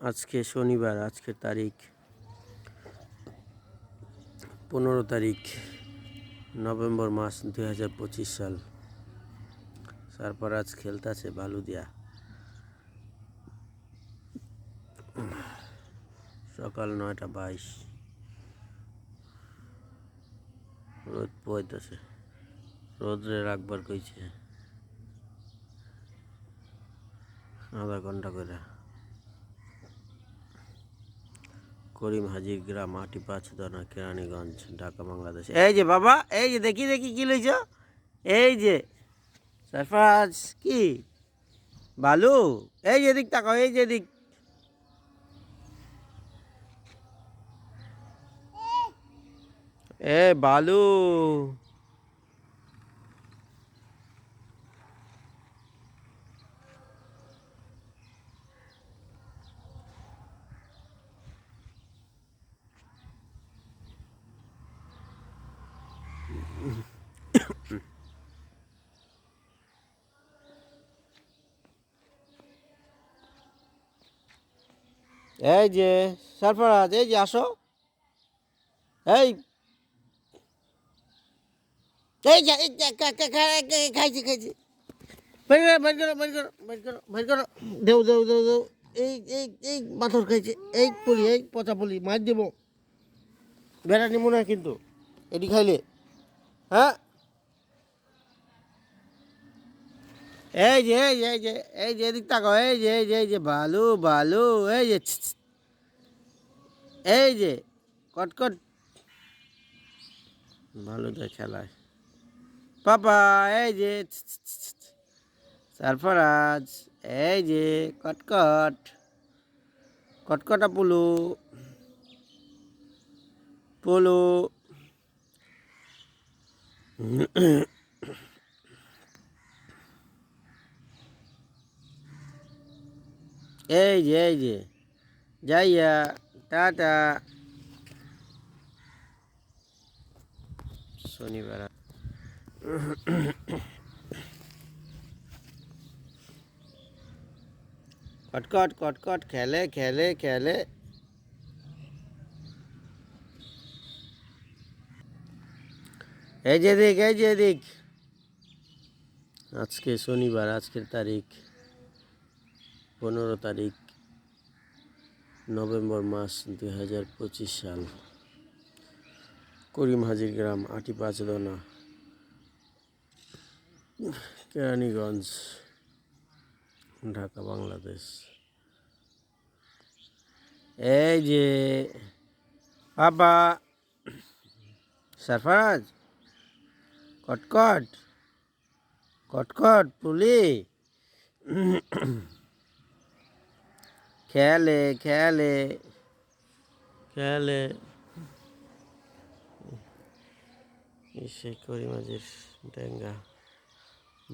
আজকে শনিবার আজকের তারিখ পনেরো তারিখ, নভেম্বর মাস দুই পঁচিশ সাল। তারপর আজ খেলতেছে বালুদিয়া। সকাল নয়টা বাইশ। রোদ পড়তেছে রোদ্রে রাখবার কইছে। আধা ঘণ্টা করে করিম হাজির গ্রাম আটি পাঁচ দানা কেরানীগঞ্জ, ঢাকা, বাংলাদেশ। এই যে বাবা, এই যে দেখি দেখি, কি লইছ? এই যে সারফাজ কি? বালু, এই যে দিক তাকাও এই যে দিক এ, বালু। এই যে সারফরাজ এই যে আসো। এই। এই যে এই যে, খাইছি খাইছি। বের করো বের করো বের করো বের করো বের করো। দেও দেও দেও দেও। এই এই এই পাথর খাইছে। এই পুলি এই পচা পুলি মার দেব। বেড়া নিব না কিন্তু। এটি খাইলে। হ্যাঁ এই যে এই যে এই যে এই যে এদিক তাকো এই যে এই যে এই যে বালু বালু এই যে। এই যে কটকট ভালো যায় খেলায় পাপা এই যে। সারফরাজ এই যে কটকট কটকটা পুলু পুলু এই যে এই যে যাইয়া টাটা শনিবার কটকট কটকট খেলে খেলে খেলে এই যে দিক এই যে দিক আজকে শনিবার, আজকের তারিখ পনেরো তারিখ, নভেম্বর মাস দুই হাজার পঁচিশ সাল। করিম হাজির গ্রাম, আটি পাঁচদনা কেরানীগঞ্জ, ঢাকা, বাংলাদেশ। এই যে, বাবা, সারফারাজ? কটকট কটকট পুলি। খেলে খেলে। খেলে। সে করি মাঝের ডেঙ্গা,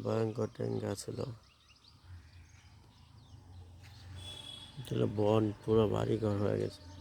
ভয়ঙ্কর ডেঙ্গা ছিল। বন, পুরো বাড়ি ঘর হয়ে গেছে।